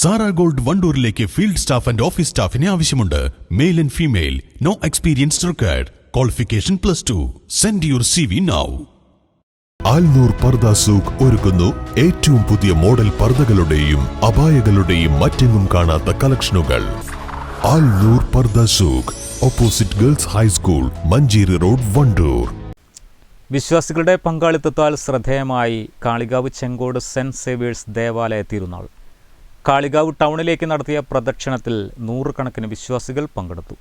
Sara gold വണ്ടൂരിലേക്ക് field staff and office സ്റ്റാഫിനെ ആവശ്യമുണ്ട്. Male and female. No experience required. Qualification plus two. Send your C V now Alnoor Parda souk ഒരുക്കുന്നു. ഏറ്റവും പുതിയ model പർദകളുടെയും അപായകളുടെയും മറ്റെങ്ങും കാണാത്ത കളക്ഷനുകൾ. Alnoor Pardha Souq. Opposite girls high school Manjeri road Wandoor. വിശ്വാസികളുടെ പങ്കാളിത്തത്താൽ ശ്രദ്ധേയമായി കാളികാവ് ചെങ്കോട് സെന്റ് സേവിയേഴ്സ് ദേവാലയ തിരുനാൾ. കാളികാവ് ടൗണിലേക്ക് നടത്തിയ പ്രദക്ഷിണത്തിൽ നൂറുകണക്കിന് വിശ്വാസികൾ പങ്കെടുത്തു.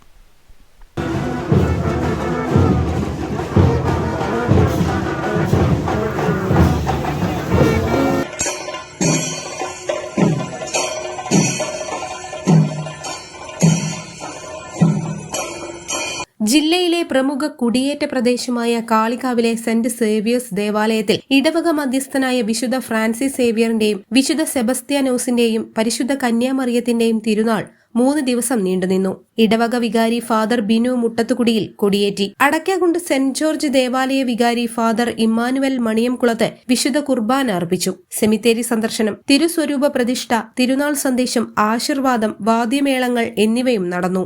ജില്ലയിലെ പ്രമുഖ കുടിയേറ്റ പ്രദേശമായ കാളികാവിലെ സെന്റ് സേവിയേഴ്സ് ദേവാലയത്തിൽ ഇടവക മധ്യസ്ഥനായ വിശുദ്ധ ഫ്രാൻസിസ് സേവിയറിന്റെയും വിശുദ്ധ സെബസ്ത്യാനോസിന്റെയും പരിശുദ്ധ കന്യാമറിയത്തിന്റെയും തിരുനാൾ മൂന്ന് ദിവസം നീണ്ടുനിന്നു. ഇടവക വികാരി ഫാദർ ബിനു മുട്ടത്തുകുടിയിൽ കൊടിയേറ്റി. അടയ്ക്കാകുണ്ട് സെന്റ് ജോർജ് ദേവാലയ വികാരി ഫാദർ ഇമ്മാനുവൽ മണിയംകുളത്ത് വിശുദ്ധ കുർബാന അർപ്പിച്ചു. സെമിത്തേരി സന്ദർശനം തിരുസ്വരൂപ പ്രതിഷ്ഠ തിരുനാൾ സന്ദേശം ആശീർവാദം വാദ്യമേളങ്ങൾ എന്നിവയും നടന്നു.